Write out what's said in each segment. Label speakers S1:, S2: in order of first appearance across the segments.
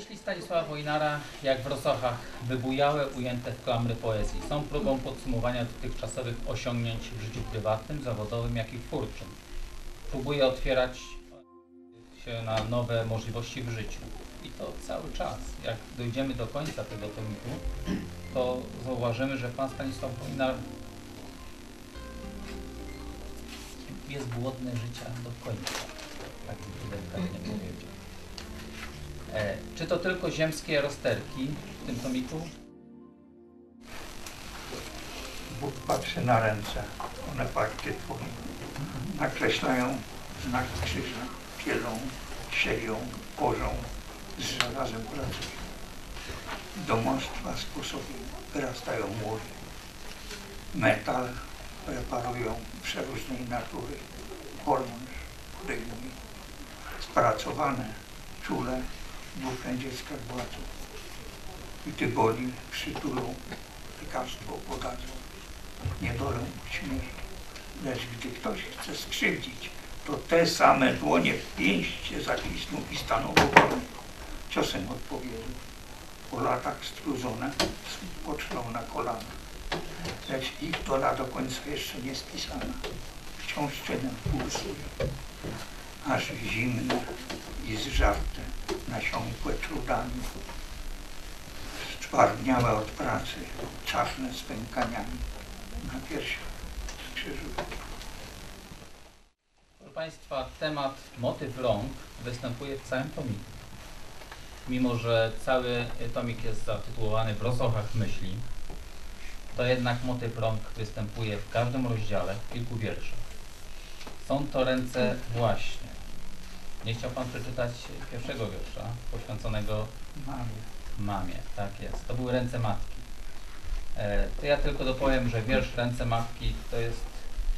S1: Myśli Stanisława Wojnara, jak w rosochach, wybujałe, ujęte w klamry poezji, są próbą podsumowania dotychczasowych osiągnięć w życiu prywatnym, zawodowym, jak i twórczym. Próbuje otwierać się na nowe możliwości w życiu. I to cały czas. Jak dojdziemy do końca tego tomiku, to zauważymy, że pan Stanisław Wojnar jest głodny życia do końca. Tak bym powiedział. E, czy to tylko ziemskie rozterki w tym tomiku?
S2: Bóg patrzy na ręce, one patrzcie twoje. Nakreślają znak krzyża, pielą, sieją, korzą, z żelazem pracują. Domostwa sposobują, wyrastają mury. Metal reparują przeróżnej natury. Oręż wyjmuje. Spracowane, czule, bukę dziecka gładzą. Gdy boli, przytulą, lekarstwo podadzą. Niedolę uśmierzą. Lecz gdy ktoś chce skrzywdzić, to te same dłonie w pięście zacisną i staną obok. Ciosem odpowiedzą. Po latach strudzone poczną na kolana. Lecz ich dola do końca jeszcze nie spisana. Wciąż czynem pulsuje. Aż zimne i zżarte, nasiąkłe trudami. Stwardniałe od pracy, czarne z pękaniami. Na piersiach skrzyżują.
S1: Proszę Państwa, temat motyw rąk występuje w całym tomiku. Mimo, że cały tomik jest zatytułowany w myśli, to jednak motyw rąk występuje w każdym rozdziale, w kilku wierszach. Są to ręce właśnie. Nie chciał Pan przeczytać pierwszego wiersza poświęconego
S2: Mamie.
S1: mamie. Tak jest. To były ręce matki. E, to ja tylko dopowiem, że wiersz Ręce Matki to jest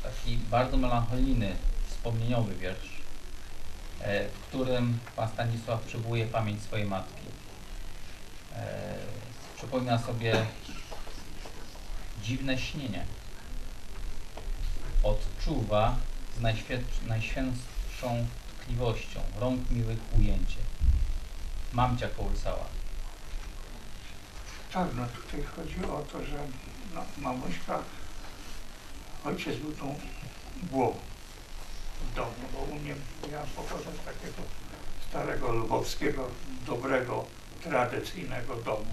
S1: taki bardzo melancholijny, wspomnieniowy wiersz, e, w którym pan Stanisław przywołuje pamięć swojej matki. E, przypomina sobie dziwne śnienie. Odczuwa z najświętszą tkliwością rąk miłych ujęcie. Mamcia kołysała.
S2: Tak, no tutaj chodzi o to, że no, mamuśka, ojciec był tą głową w domu, bo u mnie, ja pochodzę z takiego starego lwowskiego, dobrego, tradycyjnego domu,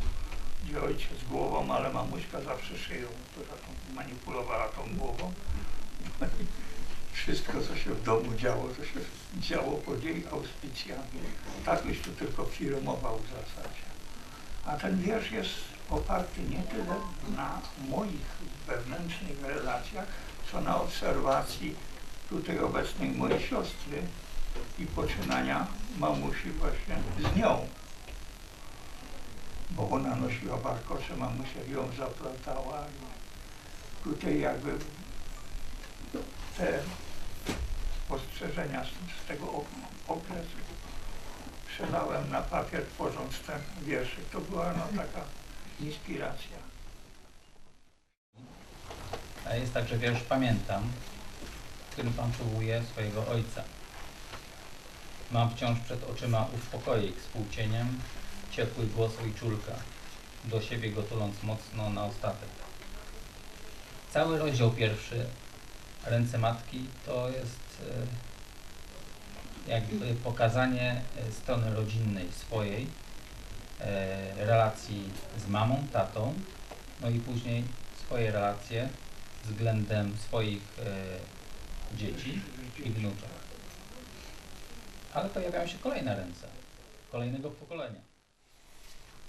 S2: gdzie ojciec głową, ale mamuśka zawsze szyją, która manipulowała tą głową. Wszystko, co się w domu działo, to się działo pod jej auspicjami. Tatuś tu tylko firmował w zasadzie. A ten wiersz jest oparty nie tyle na moich wewnętrznych relacjach, co na obserwacji tutaj obecnej mojej siostry i poczynania mamusi właśnie z nią. Bo ona nosiła warkocze, mamusia ją zaplatała tutaj jakby te spostrzeżenia z, z tego ok- okresu przelałem na papier, tworząc ten wierszyk. To była no, taka inspiracja.
S1: A jest także wiersz Pamiętam, w którym Pan przywołuje swojego ojca. Mam wciąż przed oczyma uspokoik współcieniem, ciepły głos ojczulka, do siebie go tuląc mocno na ostatek. Cały rozdział pierwszy, Ręce Matki, to jest e, jakby pokazanie e, strony rodzinnej swojej, e, relacji z mamą, tatą, no i później swoje relacje względem swoich dzieci i wnuczek. Ale pojawiają się kolejne ręce, kolejnego pokolenia.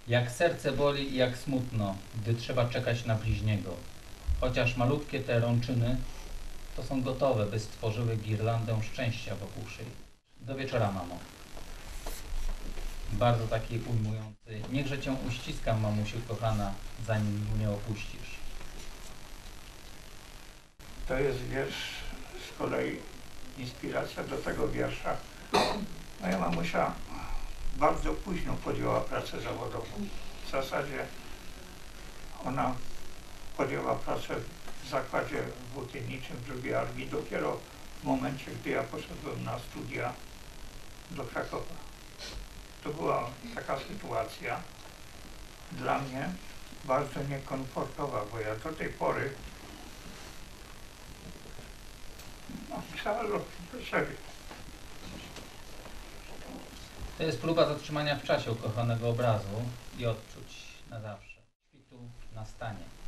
S1: Jak serce boli i jak smutno, gdy trzeba czekać na bliźniego. Chociaż malutkie te rączyny, to są gotowe, by stworzyły girlandę szczęścia wokół szyi. Do wieczora, mamo. Bardzo taki ujmujący. Niechże cię uściskam, mamusiu kochana, zanim mnie opuścisz.
S2: To jest wiersz z kolei inspiracja do tego wiersza. Moja mamusia bardzo późno podjęła pracę zawodową. W zasadzie ona podjęła pracę zakładzie włókienniczym w armii dopiero w momencie, gdy ja poszedłem na studia do Krakowa. to była taka sytuacja dla mnie bardzo niekomfortowa, bo ja do tej pory no, do siebie.
S1: To jest próba zatrzymania w czasie ukochanego obrazu i odczuć na zawsze. Świtu na stanie.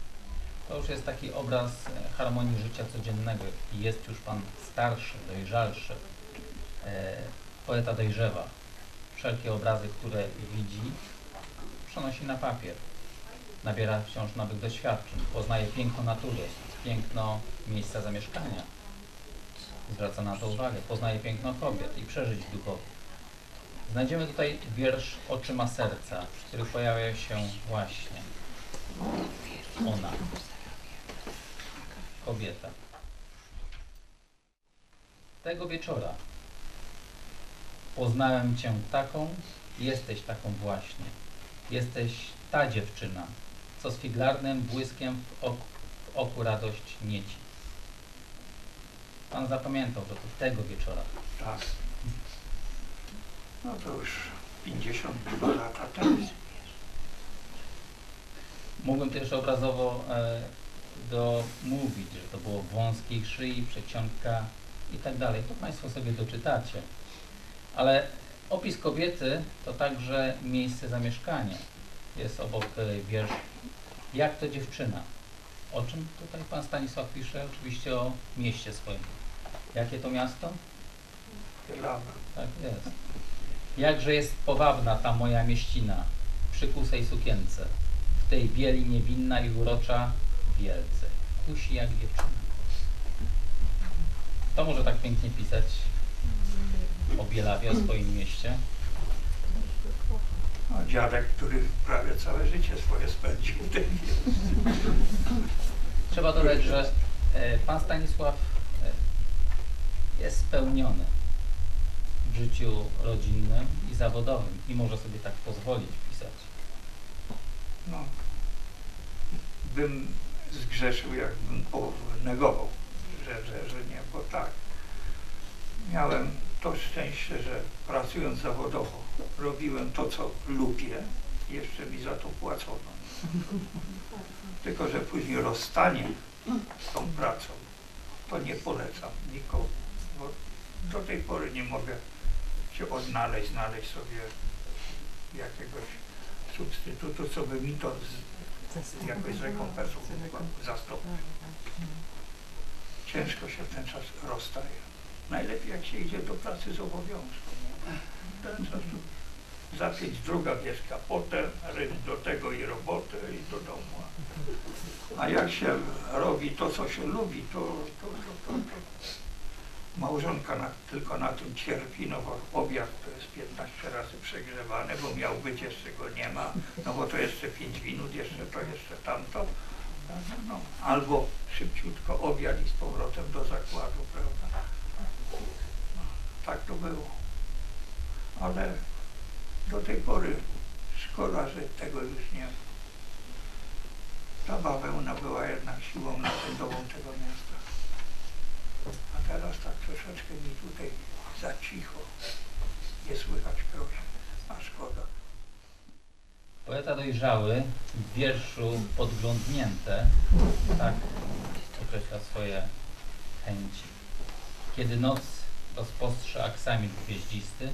S1: To już jest taki obraz e, harmonii życia codziennego jest już Pan starszy, dojrzalszy. E, poeta dojrzewa. Wszelkie obrazy, które widzi, przenosi na papier. Nabiera wciąż nowych doświadczeń. Poznaje piękno natury, piękno miejsca zamieszkania. Zwraca na to uwagę. Poznaje piękno kobiet i przeżyć duchowych. Znajdziemy tutaj wiersz Oczyma Serca, który pojawia się właśnie. Ona. Kobieta. Tego wieczora poznałem Cię taką, jesteś taką właśnie. Jesteś ta dziewczyna, co z figlarnym błyskiem w oku, w oku radość nieci. Pan zapamiętał, że to tego wieczora.
S2: Tak. No to już 52 lata temu.
S1: Mógłbym jeszcze obrazowo e, domówić, że to było wąskiej szyi, przecionka i tak dalej. To Państwo sobie doczytacie. Ale opis kobiety to także miejsce zamieszkania. Jest obok e, wiersz Jak to dziewczyna? O czym tutaj Pan Stanisław pisze? Oczywiście o mieście swoim. Jakie to miasto?
S2: Dla
S1: Tak jest. Jakże jest powabna ta moja mieścina, przy kusej sukience, w tej bieli niewinna i urocza wielce, kusi jak dziewczyna. To może tak pięknie pisać o Bielawie, o swoim mieście.
S2: no, dziadek, który prawie całe życie swoje spędził w tej.
S1: Trzeba dodać, że e, pan Stanisław e, jest spełniony w życiu rodzinnym i zawodowym i może sobie tak pozwolić pisać.
S2: No, bym zgrzeszył, jakbym negował, że, że, że nie, bo tak. Miałem to szczęście, że pracując zawodowo robiłem to, co lubię jeszcze mi za to płacono. Tylko, że później rozstanie z tą pracą, to nie polecam nikomu, bo do tej pory nie mogę się odnaleźć, znaleźć sobie jakiegoś substytutu, co by mi to z, jakoś z rekompensą zastąpił. Ciężko się w ten czas rozstaje. Najlepiej jak się idzie do pracy z obowiązku. Ten czas tu zapięć druga wierzcha, potem do tego i robotę i do domu. A jak się robi to, co się lubi, to, to, to, to małżonka na, tylko na tym cierpi, no bo obiad to jest 15 razy przegrzewany, bo miał być, jeszcze go nie ma, no bo to jeszcze 5 minut, jeszcze to, jeszcze tamto. No, no, albo szybciutko obiad i z powrotem do zakładu, prawda? No, tak to było. Ale do tej pory szkoda, że tego już nie. Ta bawełna była jednak siłą napędową tego miasta. Teraz tak troszeczkę mi tutaj za cicho. Nie słychać proszę. A szkoda.
S1: Poeta dojrzały w wierszu Podglądnięte tak określa swoje chęci. Kiedy noc rozpostrze aksamit gwieździsty,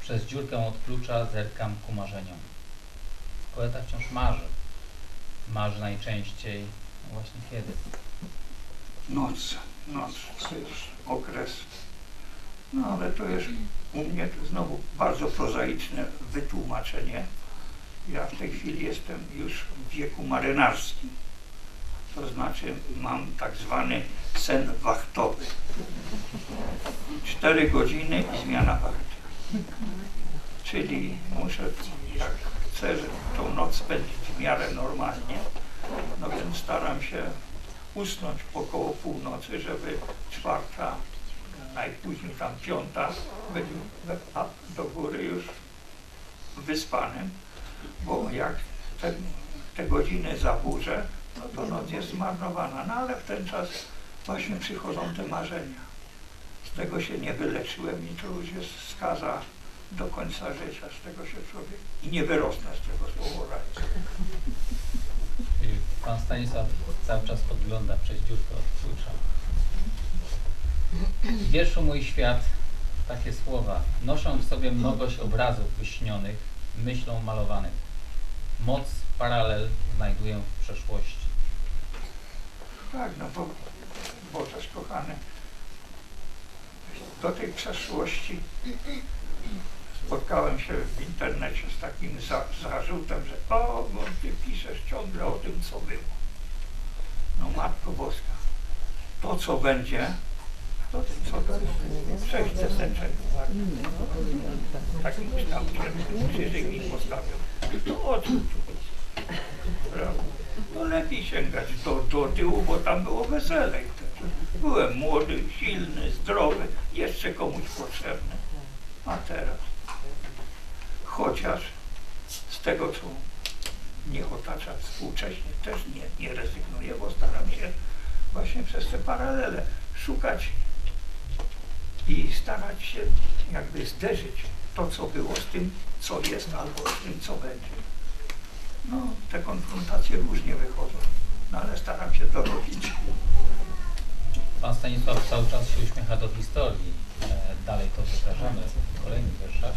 S1: przez dziurkę od klucza zerkam ku marzeniom. Poeta wciąż marzy. Marzy najczęściej no właśnie kiedy.
S2: Noc, to jest okres. No ale to jest u mnie to znowu bardzo prozaiczne wytłumaczenie. Ja w tej chwili jestem już w wieku marynarskim. To znaczy mam tak zwany sen wachtowy. Cztery godziny i zmiana wachty. Czyli muszę, jak chcę tą noc spędzić w miarę normalnie, no więc staram się usnąć około północy, żeby czwarta, najpóźniej tam piąta, we- a do góry już wyspanym, bo jak te, te godziny zaburzę, no to noc jest zmarnowana. No ale w ten czas właśnie przychodzą te marzenia. Z tego się nie wyleczyłem i to już jest skaza do końca życia z tego się człowiek i nie wyrosnę z tego słoworajca.
S1: Pan Stanisław cały czas podgląda przez dziurkę od klucza. W wierszu Mój Świat takie słowa. Noszę w sobie mnogość obrazów wyśnionych, myślą malowanych. Moc paralel znajduję w przeszłości.
S2: Tak, no bo, bo kochany, do tej przeszłości spotkałem się w internecie z takim za, zarzutem, że o, bo ty piszesz ciągle o tym, co było. No Matko Boska, to co będzie, to co? Sześć deseczek, tak? Takim kształcie, krzyżyk mi postawią. To o czym tu? No lepiej sięgać do, do tyłu, bo tam było weselej. Byłem młody, silny, zdrowy, jeszcze komuś potrzebny. A teraz, chociaż z tego, co mnie otacza współcześnie, też nie, nie rezygnuję, bo staram się właśnie przez te paralele szukać i starać się jakby zderzyć to, co było z tym, co jest, albo z tym, co będzie. No, te konfrontacje różnie wychodzą, no ale staram się to robić.
S1: Pan Stanisław cały czas się uśmiecha do historii. E, dalej to wyrażamy w kolejnych wierszach.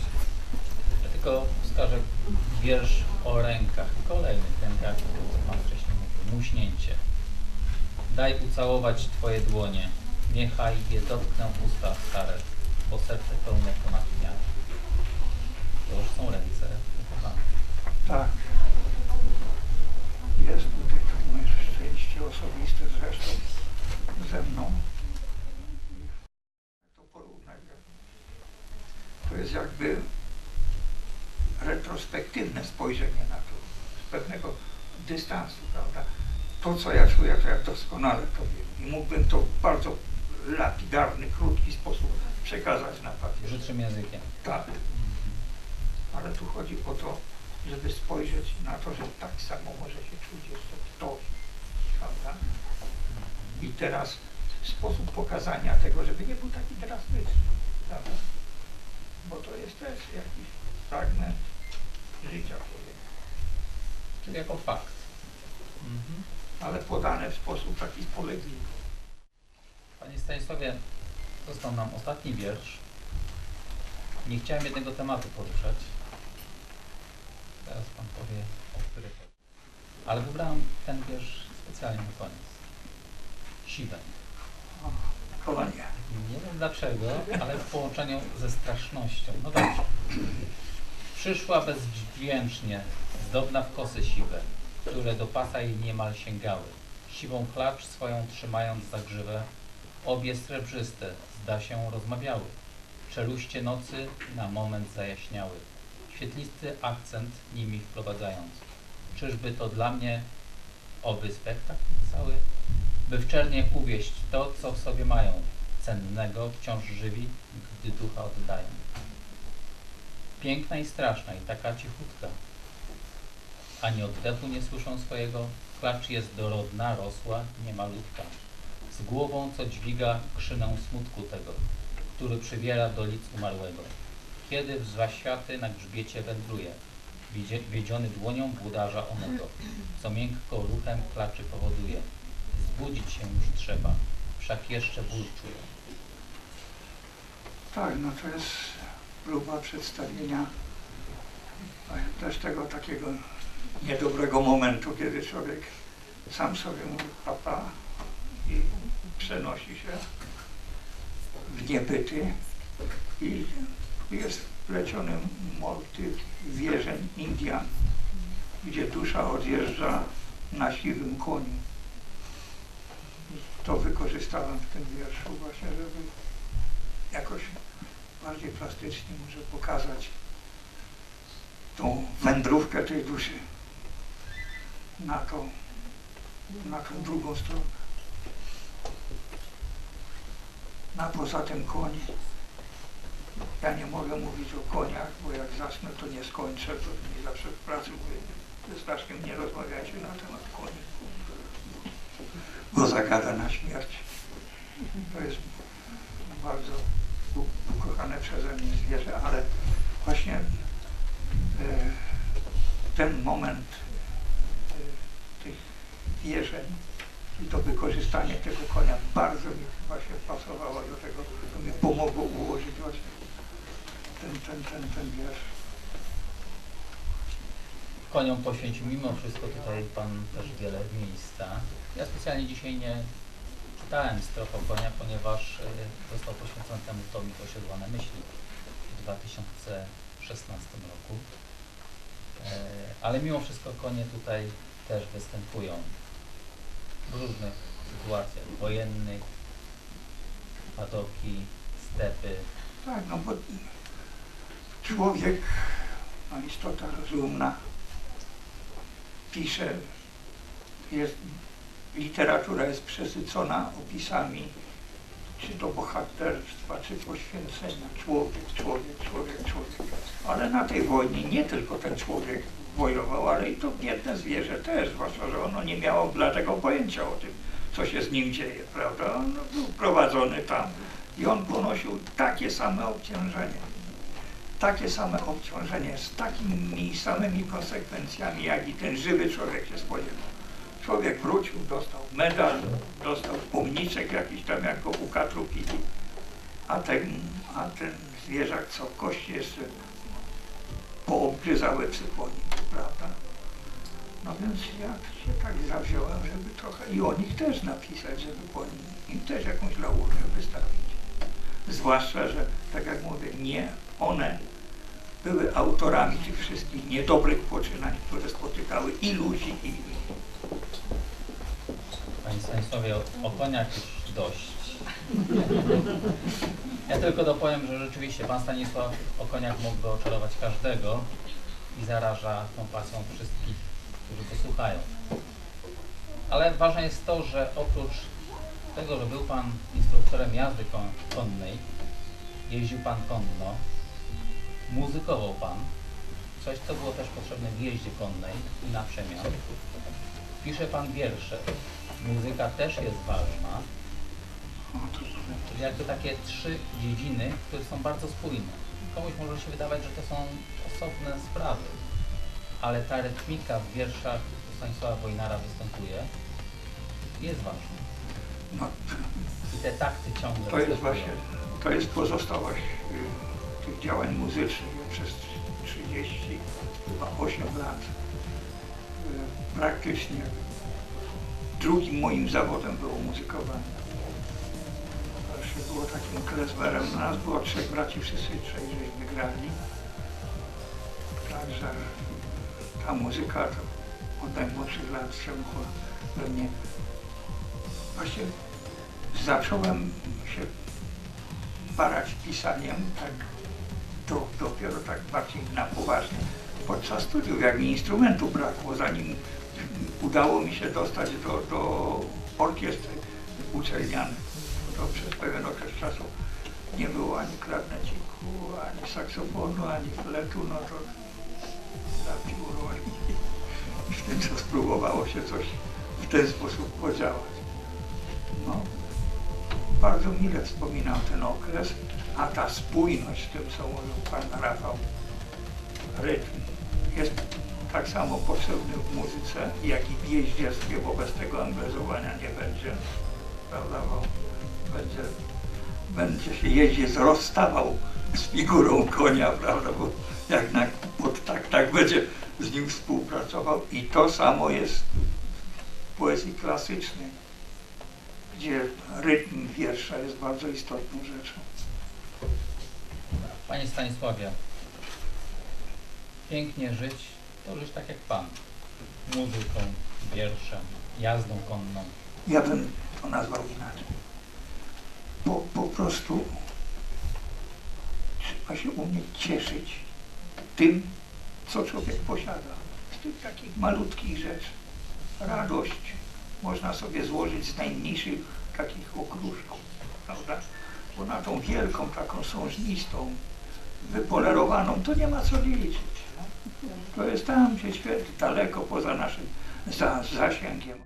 S1: Tylko wskażę wiersz o rękach, kolejnych rękach, co Pan wcześniej mówił. Muśnięcie. Daj ucałować Twoje dłonie, niechaj je dotknę usta stare, bo serce pełne ponad miarę. To już są ręce ukochane.
S2: Tak. Jest tutaj to moje szczęście osobiste zresztą ze mną. Jak to porównać? To jest jakby retrospektywne spojrzenie na to, z pewnego dystansu, prawda? To, co ja czuję, to ja doskonale to wiem. I mógłbym to w bardzo lapidarny, krótki sposób przekazać na papier.
S1: Życzym językiem.
S2: Tak. Ale tu chodzi o to, żeby spojrzeć na to, że tak samo może się czuć jeszcze ktoś, prawda? I teraz sposób pokazania tego, żeby nie był taki drastyczny, prawda? Bo to jest też jakiś fragment życia człowieka,
S1: Czyli jako fakt. Mhm.
S2: Ale podane w sposób taki spolegliwy.
S1: Panie Stanisławie, został nam ostatni wiersz. Nie chciałem jednego tematu poruszać. Teraz Pan powie, o który chodzi. Ale wybrałem ten wiersz specjalnie na koniec. Siwe.
S2: O, Kolonie.
S1: Nie wiem dlaczego, ale w połączeniu ze strasznością. No dobrze. Przyszła bezdźwięcznie, zdobna w kosy siwe, które do pasa jej niemal sięgały. Siwą klacz swoją trzymając za grzywę, obie srebrzyste, zda się, rozmawiały. Czeluście nocy na moment zajaśniały, świetlisty akcent nimi wprowadzając. Czyżby to dla mnie oby spektakl cały? By w czernie uwieść to, co w sobie mają, cennego wciąż żywi, gdy ducha oddają. Piękna i straszna i taka cichutka. Ani oddechu nie słyszą swojego, klacz jest dorodna, rosła, niemalutka. Z głową, co dźwiga krzynę smutku tego, który przybiera do lic umarłego. Kiedy w zaświaty na grzbiecie wędruje, wiedziony dłonią włodarza onego, co miękko ruchem klaczy powoduje. Zbudzić się już trzeba, wszak jeszcze ból czuję.
S2: Tak, no to jest próba przedstawienia też tego takiego niedobrego momentu, kiedy człowiek sam sobie mówi papa i przenosi się w niebyty i jest wpleciony motyw wierzeń Indian, gdzie dusza odjeżdża na siwym koniu. To wykorzystałem w tym wierszu właśnie, żeby jakoś bardziej plastycznie może pokazać tą wędrówkę tej duszy na tą, na tą drugą stronę. A poza tym koń. Ja nie mogę mówić o koniach, bo jak zacznę, to nie skończę, to mi zawsze w pracy mówię, ze Staszkiem nie rozmawiajcie na temat koni, bo zagada na śmierć. To jest bardzo ukochane przeze mnie zwierzę, ale właśnie e, ten moment tych wierzeń i to wykorzystanie tego konia bardzo mi właśnie pasowało do tego, to mi pomogło ułożyć właśnie ten, ten, ten, ten wiersz.
S1: Koniom poświęcił mimo wszystko tutaj Pan też wiele miejsca. Ja specjalnie dzisiaj nie czytałem strof o konia, ponieważ e, został poświęcony temu tomik Osiodłane Myśli w 2016 roku. E, Ale mimo wszystko konie tutaj też występują w różnych sytuacjach wojennych, padoki, stepy.
S2: Tak, no bo człowiek, no istota rozumna, pisze, jest, literatura jest przesycona opisami, czy do bohaterstwa, czy poświęcenia. Człowiek, człowiek, człowiek, człowiek. Ale na tej wojnie nie tylko ten człowiek wojował, ale i to biedne zwierzę też, zwłaszcza, że ono nie miało dlatego pojęcia o tym, co się z nim dzieje, prawda? On był prowadzony tam i on ponosił takie same obciążenie. Takie same obciążenie z takimi samymi konsekwencjami, jak i ten żywy człowiek się spodziewał. Człowiek wrócił, dostał medal, dostał pomniczek jakiś tam, jak go ukatrupili, a ten, a ten zwierzak, co kości jeszcze poobgryzały psy po? No więc ja się tak zawziąłem, żeby trochę i o nich też napisać, żeby po nim, im też jakąś laurkę wystawić. Zwłaszcza, że tak jak mówię, nie one były autorami tych wszystkich niedobrych poczynań, które spotykały i ludzi, i ich.
S1: Panie Stanisławie, o, koniach dość. Ja tylko dopowiem, że rzeczywiście Pan Stanisław o koniach mógłby oczarować każdego i zaraża tą pasją wszystkich, którzy go słuchają. Ale ważne jest to, że oprócz tego, że był Pan instruktorem jazdy kon konnej, jeździł Pan konno, muzykował Pan, coś co było też potrzebne w jeździe konnej i na przemian. Pisze Pan wiersze, muzyka też jest ważna,
S2: to,
S1: Czyli jakby takie trzy dziedziny, które są bardzo spójne. Komuś może się wydawać, że to są osobne sprawy, ale ta rytmika w wierszach Stanisława Wojnara występuje jest ważna.
S2: no,
S1: I te takty ciągle
S2: to jest właśnie, to jest pozostałość y, tych działań muzycznych przez 30, chyba 8 lat. Y, praktycznie drugim moim zawodem było muzykowanie. Właśnie było takim klezmerem. Nas było trzech braci, wszyscy trzej żeśmy grali. Także ta muzyka to od najmłodszych lat przemkła we mnie. Właśnie zacząłem się barać pisaniem tak do, dopiero tak bardziej na poważnie podczas studiów, jak mi instrumentu brakło, zanim udało mi się dostać do, do orkiestry uczelnianej. To przez pewien okres czasu nie było ani klarneciku, ani saksofonu, ani fletu, no to zapiło i, w tym spróbowało się coś w ten sposób podziałać. No, bardzo mile wspominam ten okres, a ta spójność z tym, co mówił pan Rafał, rytm jest tak samo potrzebny w muzyce, jak i w jeździectwie, wobec tego anglezowania nie będzie, prawda, bo będzie, będzie się jeździec rozstawał z figurą konia, prawda, bo jak na, tak, tak będzie z nim współpracował i to samo jest w poezji klasycznej gdzie rytm wiersza jest bardzo istotną rzeczą.
S1: Panie Stanisławie, pięknie żyć, to żyć tak jak Pan. Muzyką, wierszem, jazdą konną.
S2: Ja bym to nazwał inaczej. Po, po prostu trzeba się umieć cieszyć tym, co człowiek posiada. Z tych takich malutkich rzeczy. Radość można sobie złożyć z najmniejszych takich okruszków, prawda? Bo na tą wielką, taką sążnistą, wypolerowaną, to nie ma co liczyć. To jest tam gdzie świat, daleko poza naszym za, zasięgiem.